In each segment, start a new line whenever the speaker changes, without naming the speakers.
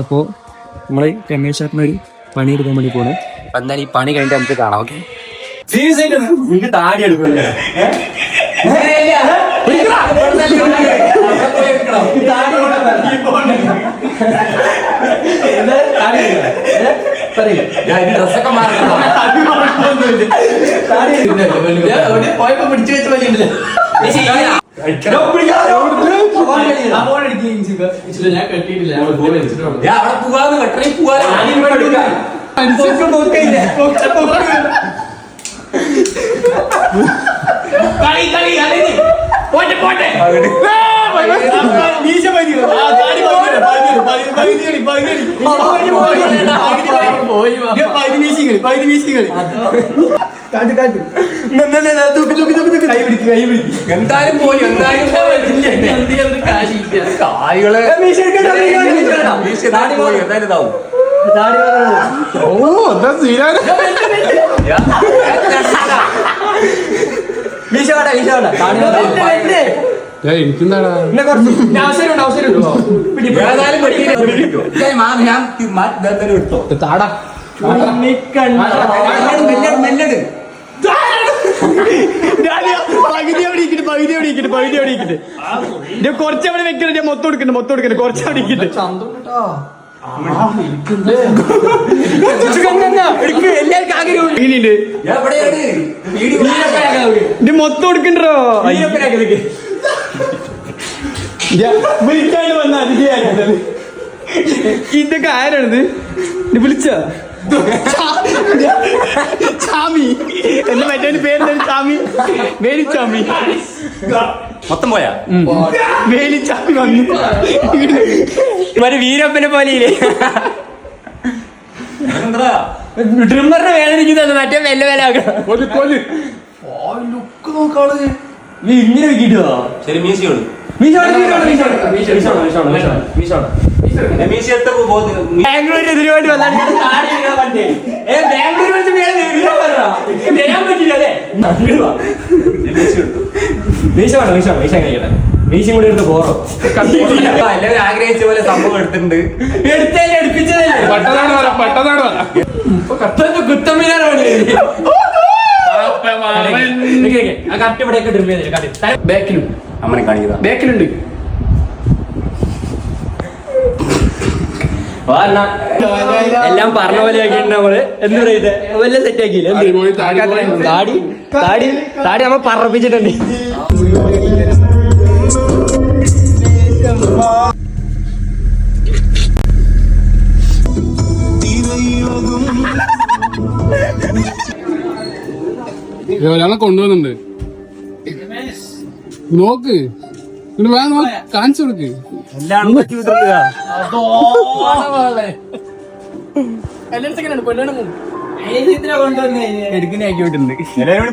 അപ്പോൾ നമ്മൾ രമേശ് ചേട്ടന് ഒരു പണി എടുക്കാൻ വേണ്ടി പോണേ. എന്തായാലും ഈ പണി കഴിഞ്ഞിട്ട് നമുക്ക് കാണാം ഓക്കെ?
നിനക്ക് താടി എടുക്കില്ല ഡ്രസ്സൊക്കെ പോയപ്പോ പിടിച്ചു വെച്ച വലിയ
ഞാൻ കെട്ടിയിട്ടില്ല.
അവിടെ പോവാന്ന്
കളി കളി പോട്ടെ പോട്ടെ.
എന്തായാലും പോയി എന്തായാലും കായ്കൾ പോയി എന്തായാലും ഇതാവും
എനിക്കെന്താടാ
ഏതായാലും വെട്ടിയിട്ട് ഞാൻ മാ- ഞാൻ തി- മാ- ഇതെന്തായാലും എടുത്തോ
താടാ.
പകുതി അവിടെ ഇരിക്കട്ടെ പകുതി അവിടെ ഇരിക്കട്ടെ പകുതി അവിടെ ഇരിക്കട്ടെ. ഞാൻ കുറച്ച് അവിടെ വെക്കണേ ഞാൻ മൊത്തം എടുക്കണ്ട മൊത്തം എടുക്കണ്ട കുറച്ച് അവിടെ ഇരിക്കട്ടെ.
എല്ലാവർക്കും
മൊത്തം എടുക്കണ്ടോ വിളിക്കാണ്ട് വന്ന അതിഥിയായിരുന്നത്. ഇതൊക്കെ ആരാണിത്? വിളിച്ച? ചാമി. എന്റെ മറ്റേ പേര് ചാമി. വേലിച്ചാമി
മൊത്തം പോയാ?
വേലിച്ചാമി വന്നു. മറ്റേ വീരപ്പനെ പോലെ
എന്താ
ട്രിമ്മറിന്റെ വേല ഇരിക്കുന്നത് മറ്റേ വെല്ല വേല ആക്കുക
ലുക്ക്
നോക്കാൾ ഇങ്ങനെ വെക്കിട്ടോ
ശരി മീശയോട് മീശത്തെ
ബാംഗ്ലൂർ എതിരുമായിട്ട് വന്നാൽ ബാംഗ്ലൂർ വെച്ച് വരാൻ പറ്റില്ല അല്ലേ? മീശ വേണം മീശ മീശ കഴിക്കട്ടെ മീശയും കൂടി എടുത്ത് പോറോ.
എല്ലാവരും ആഗ്രഹിച്ച പോലെ സംഭവം എടുത്തിട്ടുണ്ട്.
എടുത്തല്ലേ എടുപ്പിച്ചതല്ലേ?
പെട്ടതാണ് പറ പെട്ടതാണ് പറ
കത്തന്റെ കുത്തമ്മീനാണ് കറക്റ്റ് ഇവിടെയൊക്കെ ഡ്രിം ചെയ്തില്ല ബാക്കിലും.
അമ്മനെ കാണിക്കുന്നത്
ബേക്കിലുണ്ട്. എല്ലാം പറഞ്ഞ പോലെ ആക്കിയിട്ടുണ്ട് നമ്മൾ. എന്ത് പറയുന്നത്? വല്ല സെറ്റ് ആക്കിയില്ല? എന്ത്?
താടി
താടി താടി നമ്മ പറപ്പിച്ചിട്ടുണ്ട്.
ഒരാളെ കൊണ്ടുവന്നുണ്ട് നോക്ക്. ഇങ്ങട് വേണം നോക്ക്. കാണിച്ചു കൊടുക്ക്.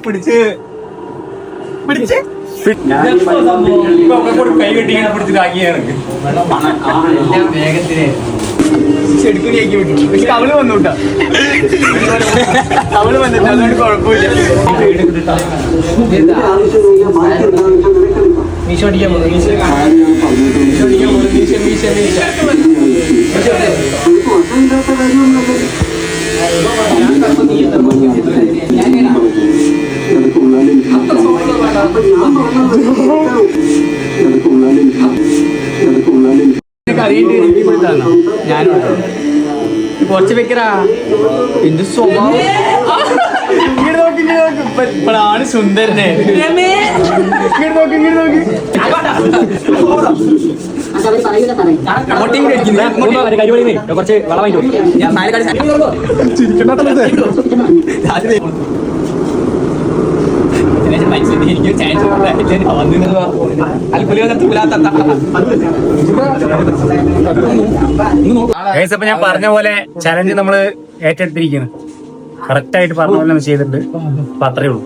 പിടിച്ച്. പിടിച്ച്? കൈ
വിട്ടു പക്ഷെ അവൾ വന്നു കേട്ടോ അവൾ വന്നിട്ട്. അതുകൊണ്ട് കുഴപ്പമില്ല. മീശ. അടിക്കാൻ പോകുന്നു മീശോ മീശോ അടിക്കാൻ പോകുന്നു മീശ മീശ മീശ കുറച്ച് വെക്കറാ എന്റെ സ്വഭാവം ഇങ്ങോട്ട് നോക്കി ഇങ്ങോട്ട് നോക്ക് ഇപ്പൊ ഇപ്പോഴാണ് സുന്ദരനെ. ഇങ്ങോട്ട് നോക്ക് ഇങ്ങോട്ട് നോക്ക്. അങ്ങോട്ടേക്ക് കഴിക്കില്ല കുറച്ച് വളമായിട്ട് ഞാൻ നാല് കളി എനിക്ക് ചാൻസ്
അപ്പൊ ഞാൻ പറഞ്ഞ പോലെ ചലഞ്ച് നമ്മൾ ഏറ്റെടുത്തിരിക്കുന്നു. കറക്റ്റ് ആയിട്ട് പറഞ്ഞ പോലെ ചെയ്തിട്ടുണ്ട്. അപ്പൊ അത്രേ ഉള്ളൂ.